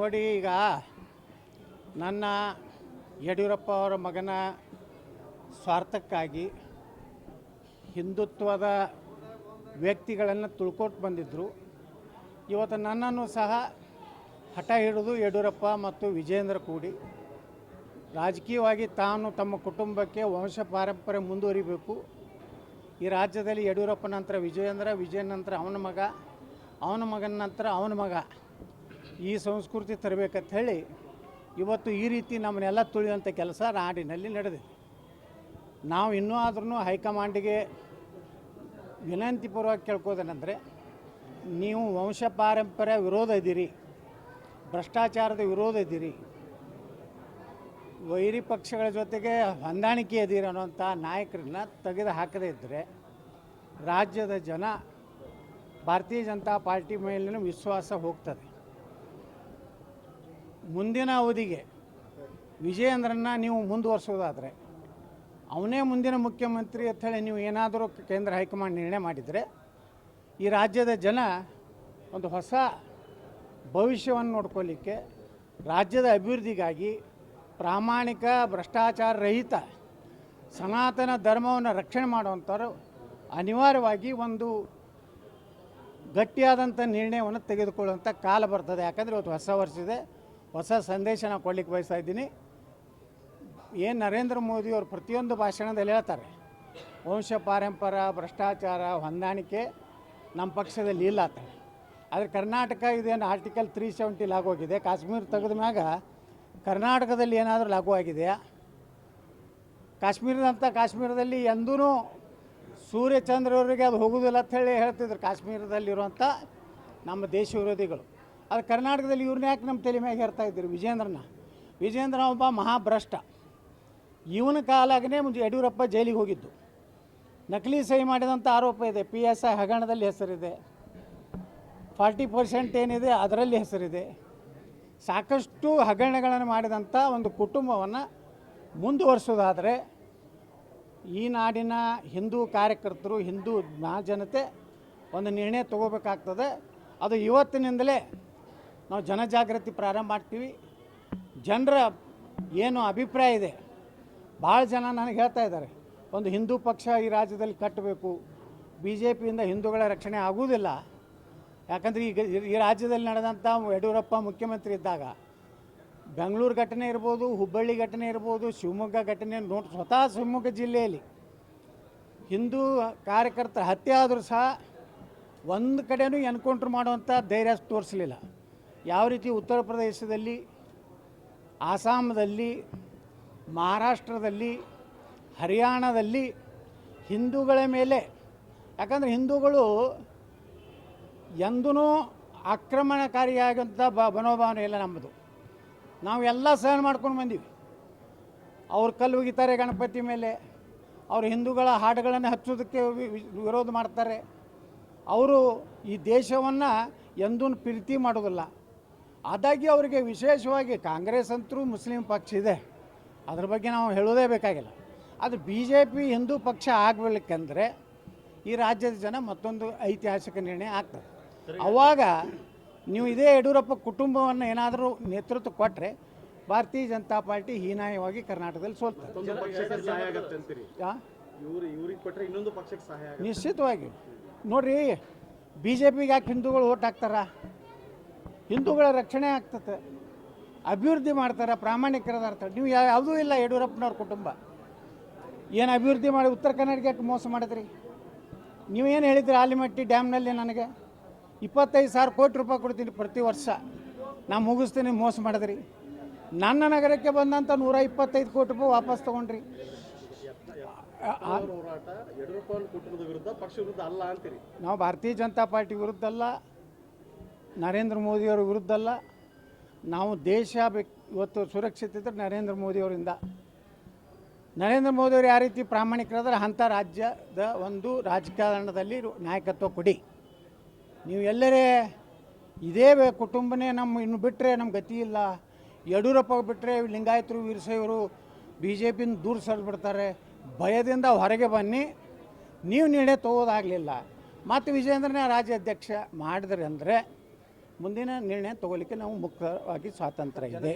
ನೋಡಿ ಈಗ ನನ್ನ ಯಡಿಯೂರಪ್ಪ ಅವರ ಮಗನ ಸ್ವಾರ್ಥಕ್ಕಾಗಿ ಹಿಂದುತ್ವದ ವ್ಯಕ್ತಿಗಳನ್ನು ತುಳ್ಕೊಟ್ಟು ಬಂದಿದ್ದರು ಇವತ್ತು ನನ್ನನ್ನು ಸಹ ಹಠ ಹಿಡಿದು ಯಡಿಯೂರಪ್ಪ ಮತ್ತು ವಿಜೇಂದ್ರ ಕೂಡಿ ರಾಜಕೀಯವಾಗಿ ತಾನು ತಮ್ಮ ಕುಟುಂಬಕ್ಕೆ ವಂಶ ಪಾರಂಪರ್ಯ ಮುಂದುವರಿಬೇಕು. ಈ ರಾಜ್ಯದಲ್ಲಿ ಯಡಿಯೂರಪ್ಪ ನಂತರ ವಿಜಯೇಂದ್ರ ವಿಜಯ ನಂತರ ಅವನ ಮಗ, ಅವನ ಮಗನ ನಂತರ ಅವನ ಮಗ. ಈ ಸಂಸ್ಕೃತಿ ತರಬೇಕಂತ ಹೇಳಿ ಇವತ್ತು ಈ ರೀತಿ ನಮ್ಮನ್ನೆಲ್ಲ ತುಳಿಯುವಂಥ ಕೆಲಸ ನಾಡಿನಲ್ಲಿ ನಡೆದಿದೆ. ನಾವು ಇನ್ನೂ ಆದ್ರೂ ಹೈಕಮಾಂಡಿಗೆ ವಿನಂತಿಪೂರ್ವಕ ಕೇಳ್ಕೋದೇನೆಂದರೆ ನೀವು ವಂಶ ಪಾರಂಪರ್ಯ ವಿರೋಧ ಇದ್ದೀರಿ, ಭ್ರಷ್ಟಾಚಾರದ ವಿರೋಧ ಇದ್ದೀರಿ, ವೈರಿ ಪಕ್ಷಗಳ ಜೊತೆಗೆ ಹೊಂದಾಣಿಕೆ ಇದ್ದೀರಿ ಅನ್ನೋಂಥ ನಾಯಕರನ್ನ ತೆಗೆದು ಹಾಕದೇ ಇದ್ದರೆ, ರಾಜ್ಯದ ಜನ ಭಾರತೀಯ ಜನತಾ ಪಾರ್ಟಿ ಮೇಲಿನ ವಿಶ್ವಾಸ ಹೋಗ್ತದೆ. ಮುಂದಿನ ಅವಧಿಗೆ ವಿಜಯೇಂದ್ರನ್ನ ನೀವು ಮುಂದುವರಿಸೋದಾದರೆ, ಅವನೇ ಮುಂದಿನ ಮುಖ್ಯಮಂತ್ರಿ ಅಂತ ಹೇಳಿ ನೀವು ಏನಾದರೂ ಕೇಂದ್ರ ಹೈಕಮಾಂಡ್ ನಿರ್ಣಯ ಮಾಡಿದರೆ, ಈ ರಾಜ್ಯದ ಜನ ಒಂದು ಹೊಸ ಭವಿಷ್ಯವನ್ನು ನೋಡ್ಕೊಳ್ಳಿಕ್ಕೆ ರಾಜ್ಯದ ಅಭಿವೃದ್ಧಿಗಾಗಿ ಪ್ರಾಮಾಣಿಕ, ಭ್ರಷ್ಟಾಚಾರ ರಹಿತ, ಸನಾತನ ಧರ್ಮವನ್ನು ರಕ್ಷಣೆ ಮಾಡುವಂಥವ್ರು ಅನಿವಾರ್ಯವಾಗಿ ಒಂದು ಗಟ್ಟಿಯಾದಂಥ ನಿರ್ಣಯವನ್ನು ತೆಗೆದುಕೊಳ್ಳುವಂಥ ಕಾಲ ಬರ್ತದೆ. ಯಾಕಂದರೆ ಇವತ್ತು ಹೊಸ ವರ್ಷ ಇದೆ. ಹೊಸ ಸಂದೇಶ ನಾನು ಕೊಡ್ಲಿಕ್ಕೆ ಬಯಸ್ತಾ ಇದ್ದೀನಿ. ಏನು ನರೇಂದ್ರ ಮೋದಿಯವರು ಪ್ರತಿಯೊಂದು ಭಾಷಣದಲ್ಲಿ ಹೇಳ್ತಾರೆ. ವಂಶ ಪಾರಂಪರ, ಭ್ರಷ್ಟಾಚಾರ, ಹೊಂದಾಣಿಕೆ ನಮ್ಮ ಪಕ್ಷದಲ್ಲಿ ಇಲ್ಲ ಅಂತ. ಆದರೆ ಕರ್ನಾಟಕ ಇದೇನು ಆರ್ಟಿಕಲ್ ತ್ರೀ ಸೆವೆಂಟಿ ಲಾಗು ಆಗಿದೆ ಕಾಶ್ಮೀರ ತೆಗೆದ ಮ್ಯಾಗ ಕರ್ನಾಟಕದಲ್ಲಿ ಏನಾದರೂ ಲಾಗು ಆಗಿದೆಯಾ? ಕಾಶ್ಮೀರದಂಥ ಕಾಶ್ಮೀರದಲ್ಲಿ ಎಂದೂ ಸೂರ್ಯಚಂದ್ರವರಿಗೆ ಅದು ಹೋಗುವುದಿಲ್ಲ ಅಂತ ಹೇಳಿ ಹೇಳ್ತಿದ್ರು ಕಾಶ್ಮೀರದಲ್ಲಿರುವಂಥ ನಮ್ಮ ದೇಶ ವಿರೋಧಿಗಳು. ಅದು ಕರ್ನಾಟಕದಲ್ಲಿ ಇವ್ರನ್ನ ಯಾಕೆ ನಮ್ಮ ತಲೆ ಮ್ಯಾಗೆ ಹೇರ್ತಾ ಇದ್ದೀರಿ? ವಿಜೇಂದ್ರನ. ವಿಜೇಂದ್ರ ಒಬ್ಬ ಮಹಾಭ್ರಷ್ಟ. ಇವನ ಕಾಲಾಗನೇ ಮುಂಚೆ ಯಡಿಯೂರಪ್ಪ ಜೈಲಿಗೆ ಹೋಗಿದ್ದು. ನಕಲಿ ಸಹಿ ಮಾಡಿದಂಥ ಆರೋಪ ಇದೆ. ಪಿ ಎಸ್ ಐ ಹಗರಣದಲ್ಲಿ ಹೆಸರಿದೆ. ಫಾರ್ಟಿ ಪರ್ಸೆಂಟ್ ಏನಿದೆ ಅದರಲ್ಲಿ ಹೆಸರಿದೆ. ಸಾಕಷ್ಟು ಹಗರಣಗಳನ್ನು ಮಾಡಿದಂಥ ಒಂದು ಕುಟುಂಬವನ್ನು ಮುಂದುವರಿಸೋದಾದರೆ ಈ ನಾಡಿನ ಹಿಂದೂ ಕಾರ್ಯಕರ್ತರು, ಹಿಂದೂ ಜನತೆ ಒಂದು ನಿರ್ಣಯ ತಗೋಬೇಕಾಗ್ತದೆ. ಅದು ಇವತ್ತಿನಿಂದಲೇ ನಾವು ಜನಜಾಗೃತಿ ಪ್ರಾರಂಭ ಮಾಡ್ತೀವಿ. ಜನರ ಏನು ಅಭಿಪ್ರಾಯ ಇದೆ, ಭಾಳ ಜನ ನನಗೆ ಹೇಳ್ತಾ ಇದ್ದಾರೆ, ಒಂದು ಹಿಂದೂ ಪಕ್ಷ ಈ ರಾಜ್ಯದಲ್ಲಿ ಕಟ್ಟಬೇಕು ಬಿ ಜೆ ಪಿಯಿಂದ ಹಿಂದೂಗಳ ರಕ್ಷಣೆ ಆಗುವುದಿಲ್ಲ. ಯಾಕಂದರೆ ಈಗ ಈ ರಾಜ್ಯದಲ್ಲಿ ನಡೆದಂಥ ಯಡಿಯೂರಪ್ಪ ಮುಖ್ಯಮಂತ್ರಿ ಇದ್ದಾಗ, ಬೆಂಗಳೂರು ಘಟನೆ ಇರ್ಬೋದು, ಹುಬ್ಬಳ್ಳಿ ಘಟನೆ ಇರ್ಬೋದು, ಶಿವಮೊಗ್ಗ ಘಟನೆ, ನೋಡಿ, ಸ್ವತಃ ಶಿವಮೊಗ್ಗ ಜಿಲ್ಲೆಯಲ್ಲಿ ಹಿಂದೂ ಕಾರ್ಯಕರ್ತರ ಹತ್ಯೆ ಆದರೂ ಸಹ ಒಂದು ಕಡೆನೂ ಎನ್ಕೌಂಟ್ರ್ ಮಾಡುವಂಥ ಧೈರ್ಯ ತೋರಿಸಲಿಲ್ಲ. ಯಾವ ರೀತಿ ಉತ್ತರ ಪ್ರದೇಶದಲ್ಲಿ ಆಸಾಮದಲ್ಲಿ ಮಹಾರಾಷ್ಟ್ರದಲ್ಲಿ, ಹರಿಯಾಣದಲ್ಲಿ ಹಿಂದೂಗಳ ಮೇಲೆ, ಯಾಕಂದರೆ ಹಿಂದೂಗಳು ಎಂದೂ ಆಕ್ರಮಣಕಾರಿಯಾಗಂಥ ಬ, ಮನೋಭಾವನೆ ಇಲ್ಲ ನಮ್ಮದು. ನಾವೆಲ್ಲ ಸಹನ ಮಾಡ್ಕೊಂಡು ಬಂದೀವಿ. ಅವ್ರು ಕಲ್ಲು ಒಗಿತಾರೆ ಗಣಪತಿ ಮೇಲೆ, ಅವರು ಹಿಂದೂಗಳ ಹಾಡುಗಳನ್ನು ಹಚ್ಚೋದಕ್ಕೆ ವಿರೋಧ ಮಾಡ್ತಾರೆ. ಅವರು ಈ ದೇಶವನ್ನು ಎಂದೂ ಪ್ರೀತಿ ಮಾಡೋದಿಲ್ಲ ಆದಾಗಿ ಅವರಿಗೆ ವಿಶೇಷವಾಗಿ ಕಾಂಗ್ರೆಸ್ ಅಂತರೂ ಮುಸ್ಲಿಂ ಪಕ್ಷ ಇದೆ. ಅದ್ರ ಬಗ್ಗೆ ನಾವು ಹೇಳೋದೇ ಬೇಕಾಗಿಲ್ಲ. ಅದು ಬಿ ಜೆ ಪಿ ಹಿಂದೂ ಪಕ್ಷ ಆಗಬೇಕಂದ್ರೆ ಈ ರಾಜ್ಯದ ಜನ ಮತ್ತೊಂದು ಐತಿಹಾಸಿಕ ನಿರ್ಣಯ ಆಗ್ತದೆ. ಅವಾಗ ನೀವು ಇದೇ ಯಡಿಯೂರಪ್ಪ ಕುಟುಂಬವನ್ನು ಏನಾದರೂ ನೇತೃತ್ವ ಕೊಟ್ಟರೆ ಭಾರತೀಯ ಜನತಾ ಪಾರ್ಟಿ ಹೀನಾಯವಾಗಿ ಕರ್ನಾಟಕದಲ್ಲಿ ಆಗತ್ತೆ ನಿಶ್ಚಿತವಾಗಿ. ನೋಡ್ರಿ ಬಿ ಜೆ ಪಿಗೆ ಯಾಕೆ ಹಿಂದೂಗಳು ಓಟ್ ಹಾಕ್ತಾರ? ಹಿಂದೂಗಳ ರಕ್ಷಣೆ ಆಗ್ತದೆ ಅಭಿವೃದ್ಧಿ ಮಾಡ್ತಾರೆ ಪ್ರಾಮಾಣಿಕರದಾರ್ಥ ನೀವು ಯಾ- ಯಾವುದೂ ಇಲ್ಲ ಯಡಿಯೂರಪ್ಪನವ್ರ ಕುಟುಂಬ. ಏನು ಅಭಿವೃದ್ಧಿ ಮಾಡಿ ಉತ್ತರ ಕನ್ನಡಕ್ಕೆ ಮೋಸ ಮಾಡಿದ್ರಿ? ನೀವೇನು ಹೇಳಿದ್ರಿ ಆಲಿಮಟ್ಟಿ ಡ್ಯಾಮ್ನಲ್ಲಿ ನನಗೆ? ಇಪ್ಪತ್ತೈದು ಸಾವಿರ ಕೋಟಿ ರೂಪಾಯಿ ಕೊಡ್ತೀನಿ ಪ್ರತಿ ವರ್ಷ. ನಾ ಮುಗಿಸ್ತೀನಿ ಮೋಸ ಮಾಡಿದ್ರಿ. ನನ್ನ ನಗರಕ್ಕೆ ಬಂದಂಥ ನೂರ ಇಪ್ಪತ್ತೈದು ಕೋಟಿ ರೂಪಾಯಿ ವಾಪಸ್ ತೊಗೊಂಡ್ರಿ. ನಾವು ಭಾರತೀಯ ಜನತಾ ಪಾರ್ಟಿ ವಿರುದ್ಧ ಅಲ್ಲ. ನರೇಂದ್ರ ಮೋದಿಯವ್ರ ವಿರುದ್ಧ ಅಲ್ಲ, ನಾವು ದೇಶ ಬೇಕು ಇವತ್ತು ಸುರಕ್ಷಿತ ಇದ್ದರೆ ನರೇಂದ್ರ ಮೋದಿಯವರಿಂದ ನರೇಂದ್ರ ಮೋದಿಯವರು ಯಾವ ರೀತಿ ಪ್ರಾಮಾಣಿಕರಾದ್ರೆ ಅಂಥ ರಾಜ್ಯದ ಒಂದು ರಾಜಕಾರಣದಲ್ಲಿ ನಾಯಕತ್ವ ಕೊಡಿ. ನೀವು ಎಲ್ಲರೇ ಇದೇ ಕುಟುಂಬನೇ ನಮ್ಮ ಇನ್ನು ಬಿಟ್ಟರೆ ನಮ್ಮ ಗತಿ ಇಲ್ಲ. ಯಡಿಯೂರಪ್ಪ ಬಿಟ್ಟರೆ ಲಿಂಗಾಯತರು, ವೀರಶೈವರು ಬಿ ಜೆ ಪಿನ ದೂರ ಸರಿಬಿಡ್ತಾರೆ ಭಯದಿಂದ ಹೊರಗೆ ಬನ್ನಿ. ನೀವು ನೀಡೇ ತಗೋದಾಗಲಿಲ್ಲ. ಮತ್ತು ವಿಜೇಂದ್ರನೇ ರಾಜ್ಯಾಧ್ಯಕ್ಷ ಮಾಡಿದ್ರಿ ಅಂದರೆ ಮುಂದಿನ ನಿರ್ಣಯ ತಗೋಲಿಕ್ಕೆ ನಾವು ಮುಕ್ತವಾಗಿ ಸ್ವಾತಂತ್ರ್ಯ ಇದೆ.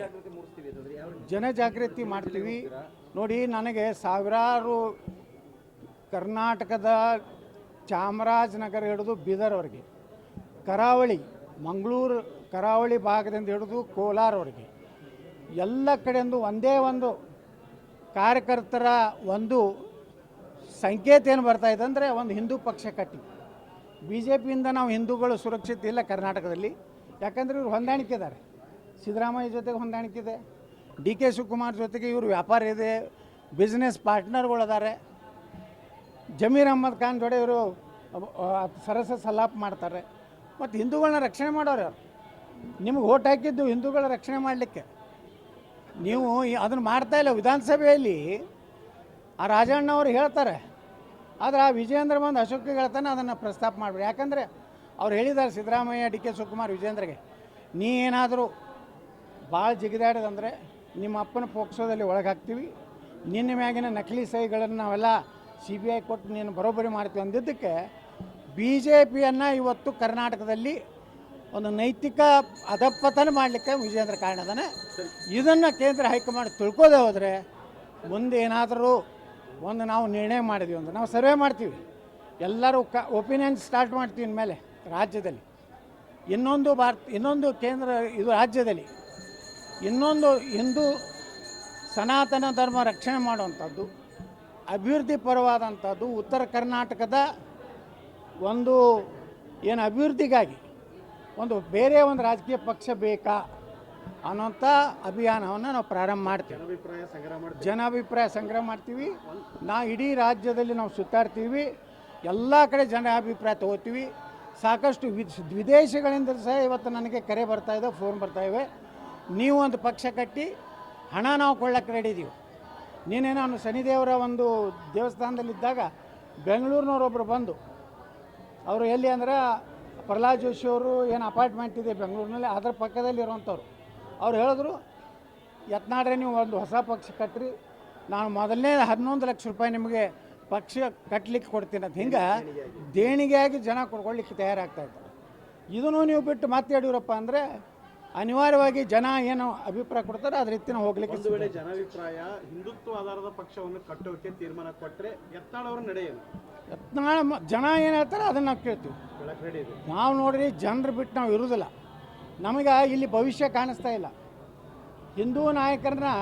ಜನಜಾಗೃತಿ ಮಾಡ್ತೀವಿ. ನೋಡಿ ನನಗೆ ಸಾವಿರಾರು ಕರ್ನಾಟಕದ ಚಾಮರಾಜನಗರ ಹಿಡಿದು ಬೀದರ್ವರೆಗೆ ಕರಾವಳಿ ಮಂಗಳೂರು ಕರಾವಳಿ ಭಾಗದಿಂದ ಹಿಡಿದು ಕೋಲಾರವರೆಗೆ ಎಲ್ಲ ಕಡೆಯಿಂದ ಒಂದೇ ಒಂದು ಕಾರ್ಯಕರ್ತರ ಒಂದು ಸಂಕೇತ ಏನು ಬರ್ತಾ ಇದೆ ಅಂದರೆ ಒಂದು ಹಿಂದೂ ಪಕ್ಷ ಕಟ್ಟಿ. ಬಿ ಜೆ ಪಿಯಿಂದ ನಾವು ಹಿಂದೂಗಳು ಸುರಕ್ಷಿತ ಇಲ್ಲ ಕರ್ನಾಟಕದಲ್ಲಿ. ಯಾಕಂದರೆ ಇವ್ರು ಹೊಂದಾಣಿಕೆ ಇದ್ದಾರೆ ಸಿದ್ದರಾಮಯ್ಯ ಜೊತೆಗೆ ಹೊಂದಾಣಿಕೆ ಇದೆ ಡಿ ಕೆ ಶಿವಕುಮಾರ್ ಜೊತೆಗೆ ಇವರು ವ್ಯಾಪಾರ ಇದೆ. ಬಿಸ್ನೆಸ್ ಪಾರ್ಟ್ನರ್ಗಳಿದ್ದಾರೆ ಜಮೀರ್ ಅಹ್ಮದ್ ಖಾನ್ ಜೊತೆ ಇವರು ಸರಸ ಸಲಾಪ್ ಮಾಡ್ತಾರೆ. ಮತ್ತು ಹಿಂದೂಗಳನ್ನ ರಕ್ಷಣೆ ಮಾಡೋರು ಅವರು ನಿಮ್ಗೆ ಓಟ್ ಹಾಕಿದ್ದು ಹಿಂದೂಗಳ ರಕ್ಷಣೆ ಮಾಡಲಿಕ್ಕೆ. ನೀವು ಅದನ್ನು ಮಾಡ್ತಾ ಇಲ್ಲ ವಿಧಾನಸಭೆಯಲ್ಲಿ. ಆ ರಾಜಣ್ಣ ಅವರು ಹೇಳ್ತಾರೆ. ಆದರೆ ಆ ವಿಜಯೇಂದ್ರ ಬಂದು ಅಶೋಕ್ ಹೇಳ್ತಾನೆ ಅದನ್ನು ಪ್ರಸ್ತಾಪ ಮಾಡಬೇಡಿ. ಯಾಕಂದರೆ ಅವ್ರು ಹೇಳಿದ್ದಾರೆ ಸಿದ್ದರಾಮಯ್ಯ, ಡಿ ಕೆ ಶಿವಕುಮಾರ್, ವಿಜೇಂದ್ರಗೆ, ನೀ ಏನಾದರೂ ಭಾಳ ಜಿಗಿದಾಡಿದಂದರೆ ನಿಮ್ಮ ಅಪ್ಪನ ಪೋಕ್ಸೋದಲ್ಲಿ ಒಳಗೆ ಹಾಕ್ತೀವಿ. ನಿನ್ನ ಮ್ಯಾಗಿನ ನಕಲಿ ಸಹಿಗಳನ್ನು ನಾವೆಲ್ಲ ಸಿ ಬಿ ಐ ಕೊಟ್ಟು ನೀನು ಬರೋಬ್ಬರಿ ಮಾಡ್ತೀವಿ. ಅಂದಿದ್ದಕ್ಕೆ ಬಿ ಜೆ ಪಿಯನ್ನು ಇವತ್ತು ಕರ್ನಾಟಕದಲ್ಲಿ ಒಂದು ನೈತಿಕ ಅಧಪತನ ಮಾಡಲಿಕ್ಕೆ ವಿಜೇಂದ್ರ ಕಾರಣ ಅದಾನೆ. ಇದನ್ನು ಕೇಂದ್ರ ಹೈಕಮಾಂಡ್ ತಿಳ್ಕೋದೆ ಹೋದರೆ ಮುಂದೆ ಏನಾದರೂ ಒಂದು ನಾವು ನಿರ್ಣಯ ಮಾಡಿದ್ವಿ ಅಂದ್ರೆ ನಾವು ಸರ್ವೆ ಮಾಡ್ತೀವಿ. ಎಲ್ಲರೂ ಕ, ಒಪಿನಿಯನ್ ಸ್ಟಾರ್ಟ್ ಮಾಡ್ತೀವಿ ಇನ್ಮೇಲೆ. ರಾಜ್ಯದಲ್ಲಿ. ಇನ್ನೊಂದು ಭಾರತ ಇನ್ನೊಂದು ಕೇಂದ್ರ ಇದು ರಾಜ್ಯದಲ್ಲಿ. ಇನ್ನೊಂದು ಹಿಂದೂ ಸನಾತನ ಧರ್ಮ ರಕ್ಷಣೆ ಮಾಡುವಂಥದ್ದು ಅಭಿವೃದ್ಧಿ ಪರವಾದಂಥದ್ದು ಉತ್ತರ ಕರ್ನಾಟಕದ ಒಂದು ಏನು ಅಭಿವೃದ್ಧಿಗಾಗಿ ಒಂದು ಬೇರೆ ಒಂದು ರಾಜಕೀಯ ಪಕ್ಷ ಬೇಕಾ ಅನ್ನೋಂಥ ಅಭಿಯಾನವನ್ನು ನಾವು ಪ್ರಾರಂಭ ಮಾಡ್ತೀವಿ. ಅಭಿಪ್ರಾಯ ಸಂಗ್ರಹ ಮಾಡಿ ಜನಾಭಿಪ್ರಾಯ ಸಂಗ್ರಹ ಮಾಡ್ತೀವಿ. ನಾ ಇಡೀ ರಾಜ್ಯದಲ್ಲಿ ನಾವು ಸುತ್ತಾಡ್ತೀವಿ. ಎಲ್ಲ ಕಡೆ ಜನ ಅಭಿಪ್ರಾಯ ತಗೋತೀವಿ. ಸಾಕಷ್ಟು ವಿದ್ ವಿದೇಶಗಳಿಂದ ಸಹ ಇವತ್ತು ನನಗೆ ಕರೆ ಬರ್ತಾ ಇದೆ, ಫೋನ್ ಬರ್ತಾ ಇವೆ. ನೀವು ಒಂದು ಪಕ್ಷ ಕಟ್ಟಿ ಹಣ ನಾವು ಕೊಳ್ಳಕ್ಕೆ ರೆಡಿ ಇದೀವಿ. ನೀನೇ ನಾನು ಶನಿದೇವರ ಒಂದು ದೇವಸ್ಥಾನದಲ್ಲಿದ್ದಾಗ ಬೆಂಗಳೂರಿನವರೊಬ್ಬರು ಬಂದು, ಅವರು ಎಲ್ಲಿ ಅಂದ್ರೆ ಪ್ರಹ್ಲಾದ್ ಜೋಶಿ ಅವರು ಏನು ಅಪಾರ್ಟ್ಮೆಂಟ್ ಇದೆ ಬೆಂಗಳೂರಿನಲ್ಲಿ, ಅದರ ಪಕ್ಕದಲ್ಲಿ ಇರೋವಂಥವ್ರು. ಅವ್ರು ಹೇಳಿದ್ರು, ಯತ್ನಾಡ್ರೆ ನೀವು ಒಂದು ಹೊಸ ಪಕ್ಷ ಕಟ್ಟಿರಿ ನಾನು ಮೊದಲನೇ ಹನ್ನೊಂದು ಲಕ್ಷ ರೂಪಾಯಿ ನಿಮಗೆ ಪಕ್ಷ ಕಟ್ಟಲಿಕ್ಕೆ ಕೊಡ್ತೀನಿ ಅಂತ. ಹಿಂಗೆ ದೇಣಿಗೆಯಾಗಿ ಜನ ಕೊಡ್ಕೊಳ್ಳಿಕ್ಕೆ ತಯಾರಾಗ್ತಾ ಇದ್ದಾರೆ. ಇದನ್ನು ನೀವು ಬಿಟ್ಟು ಮತ್ತೆ ಯಡಿಯೂರಪ್ಪ ಅಂದರೆ ಅನಿವಾರ್ಯವಾಗಿ ಜನ ಏನು ಅಭಿಪ್ರಾಯ ಕೊಡ್ತಾರೆ ಅದ್ರ ರೀತಿ ಹೋಗ್ಲಿಕ್ಕೆ ಒಂದು ವೇಳೆ ಜನಾಭಿಪ್ರಾಯ ಹಿಂದುತ್ವ ಆಧಾರದ ಪಕ್ಷವನ್ನು ಕಟ್ಟೋಕೆ ತೀರ್ಮಾನ ಕೊಟ್ಟರೆ ಯತ್ನಾಳ್ ಅವರು ನಡೆ ಏನು ಯತ್ನಾಳ ಜನ ಏನು ಹೇಳ್ತಾರೆ ಅದನ್ನು ನಾವು ಕೇಳ್ತೀವಿ. ನಾವು ನೋಡ್ರಿ ಜನರು ಬಿಟ್ಟು ನಾವು ಇರುವುದಿಲ್ಲ ನಮಗೆ ಇಲ್ಲಿ ಭವಿಷ್ಯ ಕಾಣಿಸ್ತಾ ಇಲ್ಲ. ಹಿಂದೂ ನಾಯಕರನ್ನ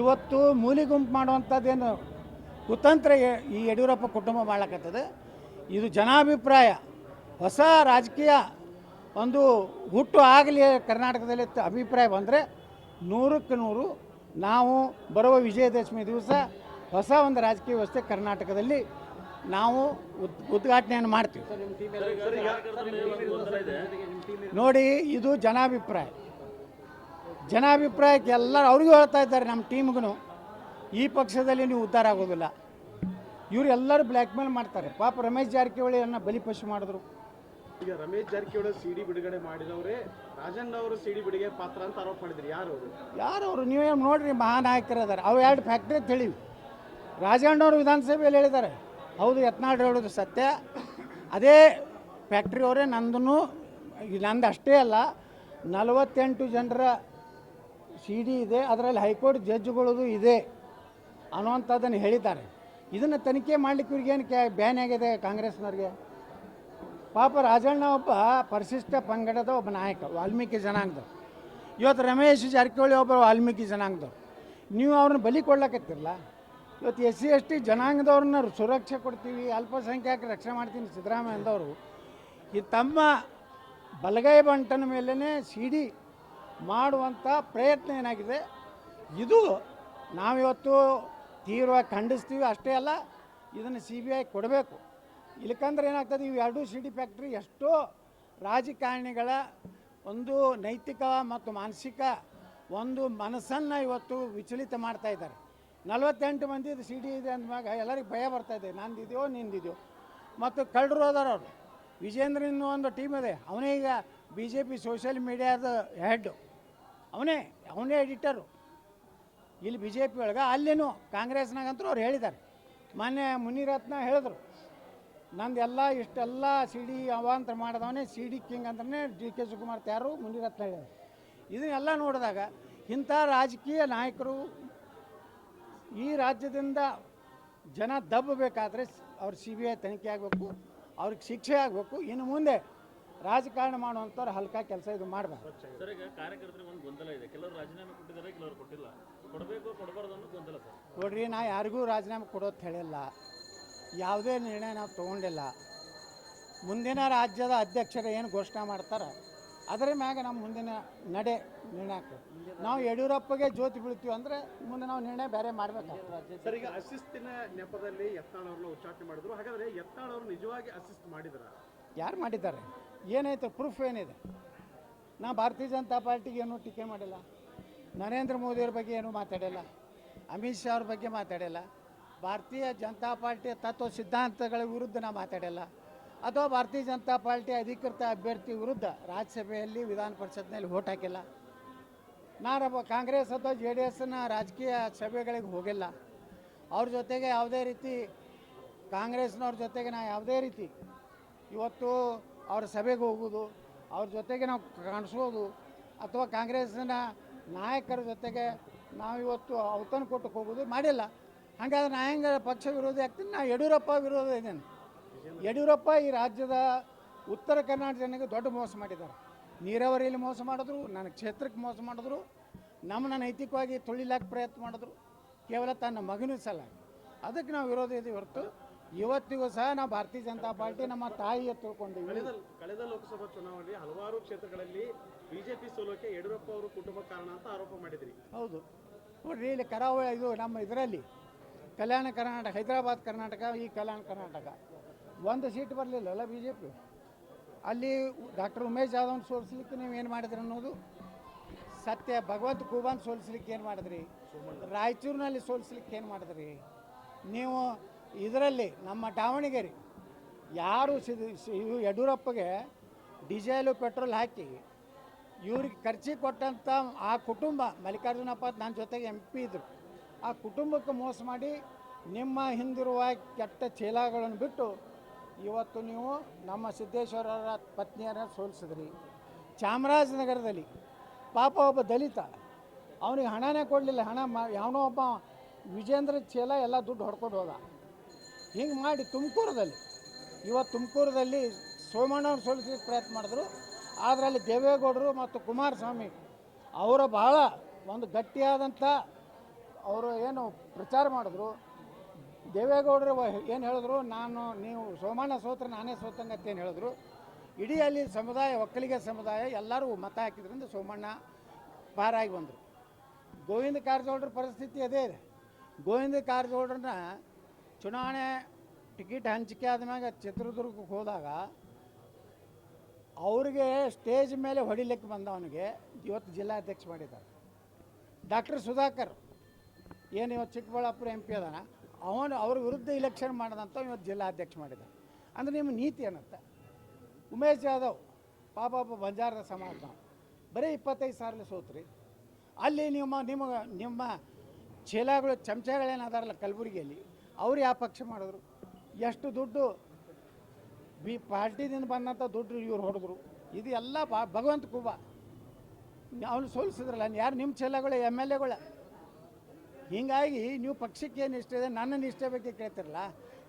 ಇವತ್ತು ಮೂಲಿ ಗುಂಪು ಮಾಡುವಂಥದ್ದೇನು ಕುತಂತ್ರ ಈ ಯಡಿಯೂರಪ್ಪ ಕುಟುಂಬ ಮಾಡ್ಲಕ್ಕತ್ತದೆ ಇದು ಜನಾಭಿಪ್ರಾಯ. ಹೊಸ ರಾಜಕೀಯ ಒಂದು ಹುಟ್ಟು ಆಗಲಿ ಕರ್ನಾಟಕದಲ್ಲಿ ಅಭಿಪ್ರಾಯ ಬಂದರೆ ನೂರಕ್ಕೆ ನೂರು ನಾವು ಬರುವ ವಿಜಯದಶಮಿ ದಿವಸ ಹೊಸ ಒಂದು ರಾಜಕೀಯ ವ್ಯವಸ್ಥೆ ಕರ್ನಾಟಕದಲ್ಲಿ ನಾವು ಉದ್ ಉದ್ಘಾಟನೆಯನ್ನು ಮಾಡ್ತೀವಿ. ನೋಡಿ, ಇದು ಜನಾಭಿಪ್ರಾಯ. ಜನಾಭಿಪ್ರಾಯಕ್ಕೆ ಎಲ್ಲರೂ ಅವ್ರಿಗೂ ಹೇಳ್ತಾ ಇದ್ದಾರೆ ನಮ್ಮ ಟೀಮ್ಗೂ ಈ ಪಕ್ಷದಲ್ಲಿ ನೀವು ಉದ್ಧಾರ ಆಗೋದಿಲ್ಲ. ಇವರು ಎಲ್ಲರೂ ಬ್ಲ್ಯಾಕ್ ಮೇಲ್ ಮಾಡ್ತಾರೆ. ಪಾಪ ರಮೇಶ್ ಜಾರಕಿಹೊಳಿಯನ್ನು ಬಲಿಪಶು ಮಾಡಿದ್ರು. ಈಗ ರಮೇಶ್ ಜಾರಕಿಹೊಳಿ ಸಿಡಿ ಬಿಡುಗಡೆ ಮಾಡಿದವರೇ ರಾಜಣ್ಣ ಅವರು ಸಿಡಿ ಬಿಡುಗಡೆ ಪಾತ್ರ ಅಂತ ಆರೋಪ ಮಾಡಿದ್ರು ಯಾರು ಅವರು? ಯಾರು ಅವರು? ನೀವೇ ನೋಡ್ರಿ ಮಹಾನಾಯಕರು ಇದ್ದಾರೆ ಅವು ಎರಡು ಫ್ಯಾಕ್ಟ್ರಿ ತಿಳಿವಿ. ರಾಜಣ್ಣವರು ವಿಧಾನಸಭೆಯಲ್ಲಿ ಹೇಳಿದ್ದಾರೆ. ಹೌದು ಯತ್ನಾಳ್ ಹೇಳೋದು ಸತ್ಯ. ಅದೇ ಫ್ಯಾಕ್ಟ್ರಿ ಅವರೇ ನಂದೂ ನಂದು ಅಷ್ಟೇ ಅಲ್ಲ ನಲವತ್ತೆಂಟು ಜನರ ಸಿ ಡಿ ಇದೆ ಅದರಲ್ಲಿ ಹೈಕೋರ್ಟ್ ಜಡ್ಜ್ಗಳದು ಇದೆ. ಅನ್ನುವಂಥದ್ದನ್ನು ಹೇಳಿದ್ದಾರೆ. ಇದನ್ನು ತನಿಖೆ ಮಾಡಲಿಕ್ಕೆ ಇವ್ರಿಗೇನು ಕ್ಯಾ ಬ್ಯಾನ್ ಆಗಿದೆ ಕಾಂಗ್ರೆಸ್ನವ್ರಿಗೆ? ಪಾಪ ರಾಜಣ್ಣ ಒಬ್ಬ ಪರಿಶಿಷ್ಟ ಪಂಗಡದ ಒಬ್ಬ ನಾಯಕ, ವಾಲ್ಮೀಕಿ ಜನಾಂಗದವ್ರು. ಇವತ್ತು ರಮೇಶ್ ಜಾರಕಿಹೊಳಿ ಒಬ್ಬ ವಾಲ್ಮೀಕಿ ಜನಾಂಗದವ್ರು. ನೀವು ಅವ್ರನ್ನ ಬಲಿ ಕೊಡ್ಲಕತ್ತಿರಲ್ಲ ಇವತ್ತು ಎಸ್ ಸಿ, ಎಸ್ ಟಿ ಜನಾಂಗದವ್ರನ್ನ ಸುರಕ್ಷೆ ಕೊಡ್ತೀವಿ ಅಲ್ಪಸಂಖ್ಯಾತರ ರಕ್ಷಣೆ ಮಾಡ್ತೀನಿ ಸಿದ್ದರಾಮಯ್ಯ ಅಂದವರು ಈ ತಮ್ಮ ಬಲಗೈ ಬಂಟನ ಮೇಲೇ ಸಿಡಿ ಮಾಡುವಂಥ ಪ್ರಯತ್ನ ಏನಾಗಿದೆ? ಇದು ನಾವಿವತ್ತು ತೀವ್ರವಾಗಿ ಖಂಡಿಸ್ತೀವಿ ಅಷ್ಟೇ ಅಲ್ಲ, ಇದನ್ನು ಸಿ ಬಿ ಐ ಕೊಡಬೇಕು. ಇಲ್ಲಕಂದ್ರೆ ಏನಾಗ್ತದೆ, ಇವು ಎರಡೂ ಸಿ ಡಿ ಫ್ಯಾಕ್ಟ್ರಿ ಎಷ್ಟೋ ರಾಜಕಾರಣಿಗಳ ಒಂದು ನೈತಿಕ ಮತ್ತು ಮಾನಸಿಕ ಒಂದು ಮನಸ್ಸನ್ನು ಇವತ್ತು ವಿಚಲಿತ ಮಾಡ್ತಾ ಇದ್ದಾರೆ. ನಲವತ್ತೆಂಟು ಮಂದಿದು ಸಿ ಡಿ ಇದೆ ಅಂದಾಗ ಎಲ್ಲರಿಗೆ ಭಯ ಬರ್ತಾ ಇದೆ, ನಂದಿದೆಯೋ, ನಿಂದಿದೆಯೋ. ಮತ್ತು ಕಳ್ಳರು ಹೋದಾರ ಅವರು. ವಿಜೇಂದ್ರ ಒಂದು ಟೀಮ್ ಇದೆ, ಅವನೇ ಈಗ ಬಿ ಜೆ ಪಿ ಸೋಷಿಯಲ್ ಮೀಡಿಯಾದ ಹೆಡ್ಡು ಅವನೇ ಅವನೇ ಎಡಿಟರು ಇಲ್ಲಿ ಬಿ ಜೆ ಪಿ ಒಳಗೆ ಅಲ್ಲೇನು ಕಾಂಗ್ರೆಸ್ನಾಗಂತೂ ಅವ್ರು ಹೇಳಿದ್ದಾರೆ. ಮೊನ್ನೆ ಮುನಿರತ್ನ ಹೇಳಿದ್ರು ನಂದೆಲ್ಲ ಇಷ್ಟೆಲ್ಲ ಸಿ ಡಿ ಅವಾಂತರ ಮಾಡಿದವನೇ ಸಿ ಡಿ ಕಿಂಗ್ ಅಂದ್ರೆ ಡಿ ಕೆ ಶಿವಕುಮಾರ್ ತ್ಯಾರು ಮುನಿರತ್ನ ಹೇಳಿದ್ರು. ಇದನ್ನೆಲ್ಲ ನೋಡಿದಾಗ ಇಂಥ ರಾಜಕೀಯ ನಾಯಕರು ಈ ರಾಜ್ಯದಿಂದ ಜನ ದಬ್ಬಬೇಕಾದ್ರೆ ಅವ್ರು ಸಿ ಬಿ ಐ ತನಿಖೆ ಆಗಬೇಕು, ಅವ್ರಿಗೆ ಶಿಕ್ಷೆ ಆಗಬೇಕು. ಇನ್ನು ಮುಂದೆ ರಾಜಕಾರಣ ಮಾಡುವಂಥವ್ರು ಹಲ್ಕ ಕೆಲಸ ಇದು ಮಾಡಬಾರ್ದು. ಸರ್ ಈಗ ಕಾರ್ಯಕರ್ತರಿಗೆ ಒಂದು ಗೊಂದಲ ಇದೆ. ಕೆಲವರು ರಾಜೀನಾಮೆ ಕೊಟ್ಟಿದ್ದಾರೆ ಕೆಲವರು ಕೊಟ್ಟಿಲ್ಲ. ಕೊಡಬೇಕು ಕೊಡಬಾರ್ದು ಅನ್ನೋ ಗೊಂದಲ ಸರ್. ನೋಡ್ರಿ ನಾ ಯಾರಿಗೂ ರಾಜೀನಾಮೆ ಕೊಡೋದು ಹೇಳಿಲ್ಲ ಯಾವುದೇ ನಿರ್ಣಯ ನಾವು ತೊಗೊಂಡಿಲ್ಲ. ಮುಂದಿನ ರಾಜ್ಯದ ಅಧ್ಯಕ್ಷರು ಏನು ಘೋಷಣೆ ಮಾಡ್ತಾರೆ ಅದರ ಮ್ಯಾಗ ನಮ್ಮ ಮುಂದಿನ ನಡೆ ನಿರ್ಣಯ ಆಗ್ತದೆ. ನಾವು ಯಡಿಯೂರಪ್ಪಗೆ ಜ್ಯೋತಿ ಬೀಳ್ತೀವಿ ಅಂದರೆ ಮುಂದೆ ನಾವು ನಿರ್ಣಯ ಬೇರೆ ಮಾಡಬೇಕಾಗ್ತದೆ ಸರ್ ಈಗ ಅಸಿಸ್ತಿನ ನೆಪದಲ್ಲಿ ಯತ್ನಾಳ್ ಅವ್ರನ್ನ ಉಚ್ಚಾಟನೆ ಮಾಡಿದ್ರು. ಹಾಗಾದ್ರೆ ಯತ್ನಾಳ್ ಅವರು ನಿಜವಾಗಿ ಅಸಿಸ್ಟ್ ಮಾಡಿದ್ರ? ಯಾರು ಮಾಡಿದ್ದಾರೆ? ಏನೈತೆ ಪ್ರೂಫ್ ಏನಿದೆ? ನಾ ಭಾರತೀಯ ಜನತಾ ಪಾರ್ಟಿಗೆ ಏನೂ ಟೀಕೆ ಮಾಡಿಲ್ಲ. ನರೇಂದ್ರ ಮೋದಿಯವ್ರ ಬಗ್ಗೆ ಏನೂ ಮಾತಾಡಿಲ್ಲ. ಅಮಿತ್ ಶಾ ಅವ್ರ ಬಗ್ಗೆ ಮಾತಾಡಿಲ್ಲ. ಭಾರತೀಯ ಜನತಾ ಪಾರ್ಟಿಯ ತತ್ವ ಸಿದ್ಧಾಂತಗಳ ವಿರುದ್ಧ ನಾ ಮಾತಾಡಿಲ್ಲ. ಅಥವಾ ಭಾರತೀಯ ಜನತಾ ಪಾರ್ಟಿ ಅಧಿಕೃತ ಅಭ್ಯರ್ಥಿ ವಿರುದ್ಧ ರಾಜ್ಯಸಭೆಯಲ್ಲಿ ವಿಧಾನ ಪರಿಷತ್ನಲ್ಲಿ ಓಟ್ ಹಾಕಿಲ್ಲ. ನಾನು ಕಾಂಗ್ರೆಸ್ ಅಥವಾ ಜೆ ಡಿ ಎಸ್ನ ರಾಜಕೀಯ ಸಭೆಗಳಿಗೆ ಹೋಗಿಲ್ಲ. ಅವ್ರ ಜೊತೆಗೆ ಯಾವುದೇ ರೀತಿ ಕಾಂಗ್ರೆಸ್ನವ್ರ ಜೊತೆಗೆ ನಾ ಯಾವುದೇ ರೀತಿ ಇವತ್ತು ಅವ್ರ ಸಭೆಗೆ ಹೋಗೋದು ಅವ್ರ ಜೊತೆಗೆ ನಾವು ಕಾಣಿಸೋದು ಅಥವಾ ಕಾಂಗ್ರೆಸ್ನ ನಾಯಕರ ಜೊತೆಗೆ ನಾವು ಇವತ್ತು ಔತಣ ಕೊಟ್ಟಕ್ಕೆ ಹೋಗೋದು ಮಾಡಿಲ್ಲ. ಹಾಗಾದ್ರೆ ನಾ ಹೆಂಗೆ ಪಕ್ಷ ವಿರೋಧಿ ಆಗ್ತೀನಿ? ನಾ ಯಡಿಯೂರಪ್ಪ ವಿರೋಧ ಇದ್ದೇನೆ. ಯಡಿಯೂರಪ್ಪ ಈ ರಾಜ್ಯದ ಉತ್ತರ ಕರ್ನಾಟಕ ಜನಕ್ಕೆ ದೊಡ್ಡ ಮೋಸ ಮಾಡಿದ್ದಾರೆ. ನೀರಾವರಿಯಲ್ಲಿ ಮೋಸ ಮಾಡಿದ್ರು, ನನ್ನ ಕ್ಷೇತ್ರಕ್ಕೆ ಮೋಸ ಮಾಡಿದ್ರು, ನಮ್ಮನ್ನ ನೈತಿಕವಾಗಿ ತುಳಿಲಾಕ ಪ್ರಯತ್ನ ಮಾಡಿದ್ರು. ಕೇವಲ ತನ್ನ ಮಗನೂ ಸಲ ಅದಕ್ಕೆ ನಾವು ವಿರೋಧ ಇದ್ದೀವಿ ಹೊರತು ಇವತ್ತಿಗೂ ಸಹ ನಾವು ಭಾರತೀಯ ಜನತಾ ಪಾರ್ಟಿ ನಮ್ಮ ತಾಯಿಯ ತಿಳ್ಕೊಂಡಿವಿ. ಕಳೆದ ಕಳೆದ ಲೋಕಸಭಾ ಚುನಾವಣೆಯಲ್ಲಿ ಹಲವಾರು ಕ್ಷೇತ್ರಗಳಲ್ಲಿ ಬಿಜೆಪಿ ಸೋಲೋಕೆ ಯಡಿಯೂರಪ್ಪ ಅವರು ಕುಟುಂಬ ಕಾರಣ ಅಂತ ಆರೋಪ ಮಾಡಿದ್ರಿ. ಹೌದು. ನೋಡ್ರಿ ಇಲ್ಲಿ ಕರಾವಳಿ ಇದು ನಮ್ಮ ಇದರಲ್ಲಿ ಕಲ್ಯಾಣ ಕರ್ನಾಟಕ ಹೈದರಾಬಾದ್ ಕರ್ನಾಟಕ ಈ ಕಲ್ಯಾಣ ಕರ್ನಾಟಕ. ಒಂದು ಸೀಟ್ ಬರಲಿಲ್ಲಲ್ಲ ಬಿ ಜೆ ಪಿ ಅಲ್ಲಿ ಡಾಕ್ಟರ್ ಉಮೇಶ್ ಜಾಧವ್ನ ಸೋಲಿಸ್ಲಿಕ್ಕೆ ನೀವು ಏನು ಮಾಡಿದ್ರಿ ಅನ್ನೋದು? ಸತ್ಯ ಭಗವಂತ ಕೂಬಾನ್ ಸೋಲಿಸ್ಲಿಕ್ಕೆ ಏನು ಮಾಡಿದ್ರಿ? ರಾಯಚೂರಿನಲ್ಲಿ ಸೋಲಿಸ್ಲಿಕ್ಕೆ ಏನು ಮಾಡಿದ್ರಿ? ನೀವು ಇದರಲ್ಲಿ ನಮ್ಮ ದಾವಣಗೆರೆ, ಯಾರು ಯಡಿಯೂರಪ್ಪಗೆ ಡೀಸೆಲು, ಪೆಟ್ರೋಲ್ ಹಾಕಿ ಇವ್ರಿಗೆ ಖರ್ಚಿಗೆ ಕೊಟ್ಟಂಥ ಆ ಕುಟುಂಬ, ಮಲ್ಲಿಕಾರ್ಜುನಪ್ಪ ನನ್ನ ಜೊತೆಗೆ ಎಂ ಪಿ ಇದ್ರು. ಆ ಕುಟುಂಬಕ್ಕೆ ಮೋಸ ಮಾಡಿ ನಿಮ್ಮ ಹಿಂದಿರುವ ಕೆಟ್ಟ ಚೀಲಗಳನ್ನು ಬಿಟ್ಟು ಇವತ್ತು ನೀವು ನಮ್ಮ ಸಿದ್ದೇಶ್ವರರ ಪತ್ನಿಯರ ಸೋಲಿಸಿದ್ರಿ. ಚಾಮರಾಜನಗರದಲ್ಲಿ ಪಾಪ ಒಬ್ಬ ದಲಿತ, ಅವನಿಗೆ ಹಣನೇ ಕೊಡಲಿಲ್ಲ. ಹಣ ಮಾ ಯಾವನೋ ಒಬ್ಬ ವಿಜೇಂದ್ರ ಚೀಲ ಎಲ್ಲ ದುಡ್ಡು ಹೊಡ್ಕೊಂಡು ಹೋದ. ಹಿಂಗೆ ಮಾಡಿ ತುಮಕೂರದಲ್ಲಿ. ಇವತ್ತು ತುಮಕೂರದಲ್ಲಿ ಸೋಮಣ್ಣವ್ರು ಸೋಲಿಸಲಿಕ್ಕೆ ಪ್ರಯತ್ನ ಮಾಡಿದ್ರು. ಅದರಲ್ಲಿ ದೇವೇಗೌಡರು ಮತ್ತು ಕುಮಾರಸ್ವಾಮಿ, ಅವರ ಬಹಳ ಒಂದು ಗಟ್ಟಿಯಾದಂಥ ಅವರು ಏನು ಪ್ರಚಾರ ಮಾಡಿದ್ರು. ದೇವೇಗೌಡರು ಏನು ಹೇಳಿದ್ರು, ನಾನು, ನೀವು ಸೋಮಣ್ಣ ಸೋತ್ರ, ನಾನೇ ಸೋತಂಗತ್ತೆ ಏನು ಹೇಳಿದ್ರು. ಇಡೀ ಅಲ್ಲಿ ಸಮುದಾಯ, ಒಕ್ಕಲಿಗ ಸಮುದಾಯ ಎಲ್ಲರೂ ಮತ ಹಾಕಿದ್ರಿಂದ ಸೋಮಣ್ಣ ಪಾರಾಗಿ ಬಂದರು. ಗೋವಿಂದ ಕಾರಜೋಳರ ಪರಿಸ್ಥಿತಿ ಅದೇ ಇದೆ. ಗೋವಿಂದ ಕಾರಜೋಳರನ್ನ ಚುನಾವಣೆ ಟಿಕೆಟ್ ಹಂಚಿಕೆ ಆದ್ಮ್ಯಾಗ ಚಿತ್ರದುರ್ಗಕ್ಕೆ ಹೋದಾಗ ಅವ್ರಿಗೆ ಸ್ಟೇಜ್ ಮೇಲೆ ಹೊಡಿಲಿಕ್ಕೆ ಬಂದವನಿಗೆ ಇವತ್ತು ಜಿಲ್ಲಾಧ್ಯಕ್ಷ ಮಾಡಿದ್ದಾರೆ. ಡಾಕ್ಟರ್ ಸುಧಾಕರ್, ಏನು ಇವತ್ತು ಚಿಕ್ಕಬಳ್ಳಾಪುರ ಎಂ ಪಿ ಅದಾನ, ಅವನು ಅವ್ರ ವಿರುದ್ಧ ಇಲೆಕ್ಷನ್ ಮಾಡಿದಂಥ ಇವತ್ತು ಜಿಲ್ಲಾಧ್ಯಕ್ಷ ಮಾಡಿದ ಅಂದರೆ ನಿಮ್ಮ ನೀತಿ ಏನಂತ? ಉಮೇಶ್ ಜಾಧವ್ ಪಾಪ ಬಂಜಾರದ ಸಮಾಜ. ಬರೀ ಇಪ್ಪತ್ತೈದು ಸಾವಿರ ಸೋತ್ರಿ. ಅಲ್ಲಿ ನಿಮ್ಮ ನಿಮಗೆ ನಿಮ್ಮ ಚೀಲಗಳು ಚಮಚಗಳೇನು ಅದಾರಲ್ಲ ಕಲಬುರಗಿಯಲ್ಲಿ ಅವ್ರು ಯಾವ ಪಕ್ಷ ಮಾಡಿದ್ರು? ಎಷ್ಟು ದುಡ್ಡು ಬಿ ಪಾರ್ಟಿದಿಂದ ಬಂದಂಥ ದುಡ್ಡು ಇವ್ರು ಹೊಡೆದ್ರು. ಇದು ಎಲ್ಲ ಬಾ ಭಗವಂತ ಕುಬ. ಅವನು ಸೋಲಿಸಿದ್ರಲ್ಲ ಯಾರು ನಿಮ್ಮ ಚೆಲ್ಲಗಳು ಎಂ ಎಲ್ ಎಗಳ? ಹೀಗಾಗಿ ನೀವು ಪಕ್ಷಕ್ಕೆ ಏನು ಇಷ್ಟ ಇದೆ ನನ್ನ ನಿಷ್ಠೆ ಬಗ್ಗೆ ಕೇಳ್ತಿರಲ್ಲ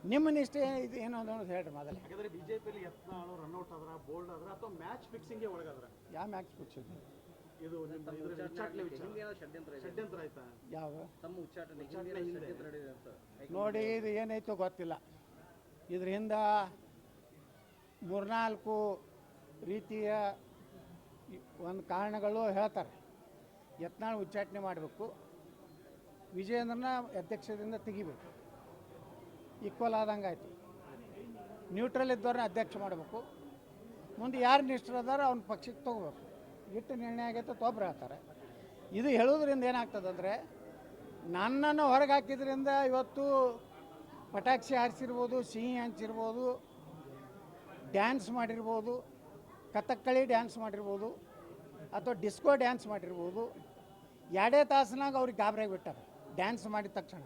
ನಿಮ್ಮ ನಿಷ್ಠೆ ಇದು ಏನು ಅನ್ನೋದು ಹೇಳ್ರಿ ಮೊದಲೇ ಹಾಗಾದ್ರೆ ಬಿಜೆಪಿಯಲ್ಲಿ ಯತ್ನಾಳ್ ರನ್ಔಟ್ ಆದ್ರ ಬೋಲ್ಡ್ ಆದ್ರ ಅಥವಾ ಮ್ಯಾಚ್ ಫಿಕ್ಸಿಂಗ್ಗೆ ಒಳಗಾದ್ರ? ಯಾವ ಮ್ಯಾಚ್ ಪಕ್ಷ ಇದು ನಿಮ್ಮ ಇದ್ರ ಉಚ್ಚಾಟನೆ ವಿಚಾರ. ಷಡ್ಯಂತ್ರ ಷಡ್ಯಂತ್ರ ಆಯ್ತಾ? ಯಾವ? ತಮ್ಮ ಉಚ್ಚಾಟನೆ ನಡೆದಿದೆ ಅಂತ? ನೋಡಿ ಇದು ಏನೈತೋ ಗೊತ್ತಿಲ್ಲ. ಇದರಿಂದ ಮೂರ್ನಾಲ್ಕು ರೀತಿಯ ಒಂದು ಕಾರಣಗಳು ಹೇಳ್ತಾರೆ. ಯತ್ನಾಳ್ ಉಚ್ಚಾಟನೆ ಮಾಡಬೇಕು. ವಿಜಯೇಂದ್ರನ ಅಧ್ಯಕ್ಷದಿಂದ ತೆಗಿಬೇಕು. ಈಕ್ವಲ್ ಆದಂಗೆ ಆಯಿತು. ನ್ಯೂಟ್ರಲ್ ಇದ್ದವ್ರನ್ನ ಅಧ್ಯಕ್ಷ ಮಾಡಬೇಕು. ಮುಂದೆ ಯಾರು ನಿಷ್ಠರದಾರ ಅವ್ನ ಪಕ್ಷಕ್ಕೆ ತೊಗೋಬೇಕು. ಇಟ್ಟು ನಿರ್ಣಯ ಆಗೈತೆ ತೊಬ್ರು ಹಾಕ್ತಾರೆ ಇದು ಹೇಳೋದ್ರಿಂದ ಏನಾಗ್ತದಂದರೆ ನನ್ನನ್ನು ಹೊರಗೆ ಹಾಕಿದ್ರಿಂದ ಇವತ್ತು ಪಟಾಕ್ಷಿ ಹಾರಿಸಿರ್ಬೋದು, ಸಿಹಿ ಹಂಚಿರ್ಬೋದು, ಡ್ಯಾನ್ಸ್ ಮಾಡಿರ್ಬೋದು, ಕಥಕ್ಕಳಿ ಡ್ಯಾನ್ಸ್ ಮಾಡಿರ್ಬೋದು, ಅಥವಾ ಡಿಸ್ಕೋ ಡ್ಯಾನ್ಸ್ ಮಾಡಿರ್ಬೋದು, ಎರಡೇ ತಾಸಿನಾಗ ಅವ್ರಿಗೆ ಗಾಬರಿಯಾಗಿ ಬಿಟ್ಟಾರೆ ಡ್ಯಾನ್ಸ್ ಮಾಡಿದ ತಕ್ಷಣ.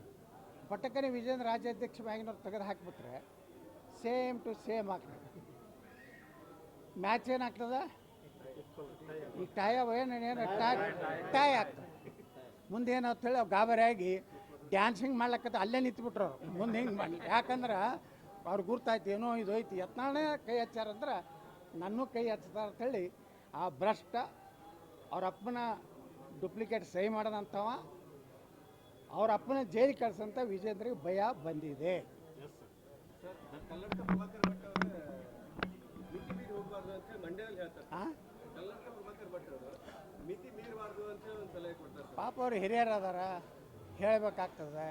ಪಟಕನೆ ವಿಜೇಂದ್ರ ರಾಜ್ಯಾಧ್ಯಕ್ಷ ಬ್ಯಾಗಿನವ್ರು ತೆಗೆದು ಹಾಕಿಬಿಟ್ರೆ, ಸೇಮ್ ಟು ಸೇಮ್ ಆಗ್ತದೆ. ಮ್ಯಾಚ್ ಏನಾಗ್ತದೆ? ಈಗ ಟೈ ಏನು ಏನು ಟೈ ಟೈ ಆಗ್ತದೆ ಮುಂದೆ ಏನು ಹೇಳಿ ಅವು ಗಾಬರಿಯಾಗಿ ಡ್ಯಾನ್ಸಿಂಗ್ ಮಾಡ್ಲಕ್ಕತ್ತ ಅಲ್ಲೇ ನಿಂತ್ಬಿಟ್ರು ಅವ್ರು. ಮುಂದೆ ಹಿಂಗೆ ಮಾಡಿ. ಯಾಕಂದ್ರೆ ಅವ್ರು ಗುರ್ತಾಯ್ತು ಏನೋ ಇದು ಐತಿ ಯತ್ನಾಳೇ ಕೈ ಹಚ್ಚಾರಂದ್ರೆ ನನ್ನೂ ಕೈ ಹಚ್ತಾರ ಅಂತೇಳಿ ಆ ಭ್ರಷ್ಟ ಅವ್ರ ಅಪ್ಪನ ಡುಪ್ಲಿಕೇಟ್ ಸಹಿ ಮಾಡೋದಂಥವ ಅವ್ರ ಅಪ್ಪನ ಜೈಲಿಗೆ ಕಳ್ಸಂತ ವಿಜೇಂದ್ರಿಗೆ ಭಯ ಬಂದಿದೆ. ಹಾಂ ಅವ್ರೆ ಅಂತ ಹೇಳಿ ಮಂಡ್ಯದಲ್ಲಿ ಪಾಪ ಅವ್ರು ಹಿರಿಯರು ಅದಾರ ಹೇಳಬೇಕಾಗ್ತದೆ.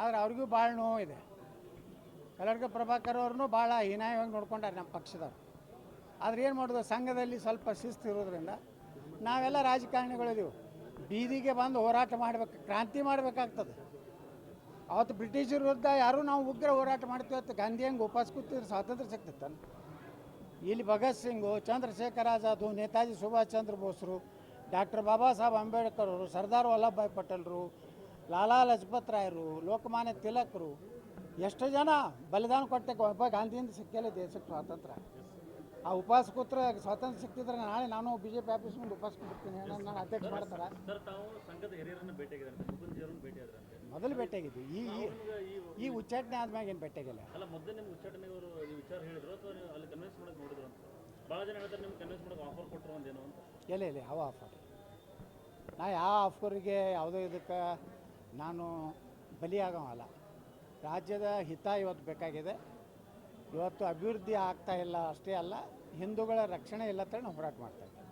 ಆದ್ರೆ ಅವ್ರಿಗೂ ಭಾಳ ನೋವು ಇದೆ. ಕಲರ್ಗ ಪ್ರಭಾಕರ್ ಅವ್ರನ್ನೂ ಭಾಳ ಹೀನಾಯವಾಗಿ ನೋಡ್ಕೊಂಡಾರೆ ನಮ್ಮ ಪಕ್ಷದವ್ರು. ಆದ್ರೆ ಏನು ಮಾಡೋದು, ಸಂಘದಲ್ಲಿ ಸ್ವಲ್ಪ ಶಿಸ್ತು ಇರೋದ್ರಿಂದ ನಾವೆಲ್ಲ ರಾಜಕಾರಣಿಗಳಿದ್ದೀವಿ ಬೀದಿಗೆ ಬಂದು ಹೋರಾಟ ಮಾಡಬೇಕು, ಕ್ರಾಂತಿ ಮಾಡಬೇಕಾಗ್ತದೆ. ಅವತ್ತು ಬ್ರಿಟಿಷರ ವಿರುದ್ಧ ಯಾರೂ ನಾವು ಉಗ್ರ ಹೋರಾಟ ಮಾಡ್ತೀವಿ ಅಂತ ಗಾಂಧಿ ಹಂಗೆ ಉಪವಾಸ ಕೂತಿದ್ರೆ ಸ್ವಾತಂತ್ರ್ಯ ಸಿಗ್ತಿತ್ತಾನೆ ಇಲ್ಲಿ ಭಗತ್ ಸಿಂಗು ಚಂದ್ರಶೇಖರ್ ಆಜಾದು ನೇತಾಜಿ ಸುಭಾಷ್ ಚಂದ್ರ ಬೋಸ್ರು, ಡಾಕ್ಟರ್ ಬಾಬಾ ಸಾಹೇಬ್ ಅಂಬೇಡ್ಕರ್ ಅವರು, ಸರ್ದಾರ್ ವಲ್ಲಭಭಾಯ್ ಪಟೇಲ್ರು ಲಾಲಾ ಲಜಪತ್ ರಾಯರು ಲೋಕಮಾನ್ಯ ತಿಲಕರು ಎಷ್ಟು ಜನ ಬಲಿದಾನ ಕೊಟ್ಟೆ ಒಬ್ಬ ಗಾಂಧಿಯಿಂದ ಸಿಕ್ಕಿಲ್ಲ ದೇಶಕ್ಕೆ ಸ್ವಾತಂತ್ರ್ಯ. ಆ ಉಪವಾಸ ಕೂತ್ರೆ ಸ್ವಾತಂತ್ರ್ಯ ಸಿಕ್ತಿದ್ರೆ ನಾಳೆ ನಾನು ಬಿ ಜೆ ಪಿ ಆಫೀಸ್ ಮುಂದೆ ಉಪವಾಸ ಕೊಡ್ತೀನಿ ನಾನು ಅಧ್ಯಕ್ಷ ಮಾಡ್ತಾರೆ? ಮೊದಲು ಭೇಟಿಯಾಗಿದ್ದು. ಈ ಈ- ಉಚ್ಚಾಟನೆ ಆದ್ಮ್ಯಾಗ ಏನು ಭೇಟಿಯಾಗಿಲ್ಲ? ಅಲ್ಲ ಇಲ್ಲ ನಿಮ್ಗೆ ಉಚ್ಚಾಟನೆ ಅವರು ಈ ವಿಚಾರ ಹೇಳಿದ್ರು ಅಥವಾ ನೀವು ಅಲ್ಲಿ ಕನ್ವಿನ್ಸ್ ಮಾಡಕ್ಕೆ ನೋಡಿದ್ರು ಭಾಳ ಜನ ಹೇಳ್ತಾರೆ ನಿಮ್ಗೆ ಕನ್ವಿನ್ಸ್ ಮಾಡಕ್ಕೆ ಆಫರ್ ಕೊಟ್ಟರು ಒಂದೇನೋ ಅಂತ. ಎಲ್ಲಿ ಎಲ್ಲಿ ಯಾವ ಆಫರ್ ನಾ ಯಾವ ಆಫರಿಗೆ ಯಾವುದೋ ಇದಕ್ಕೆ ನಾನು ಬಲಿಯಾಗವಲ್ಲ. ರಾಜ್ಯದ ಹಿತ ಇವತ್ತು ಬೇಕಾಗಿದೆ. ಇವತ್ತು ಅಭಿವೃದ್ಧಿ ಆಗ್ತಾ ಇಲ್ಲ ಅಷ್ಟೇ ಅಲ್ಲ ಹಿಂದೂಗಳ ರಕ್ಷಣೆ ಇಲ್ಲ ಅಂತ ಹೋರಾಟ ಮಾಡ್ತಾ ಇದ್ದೀವಿ.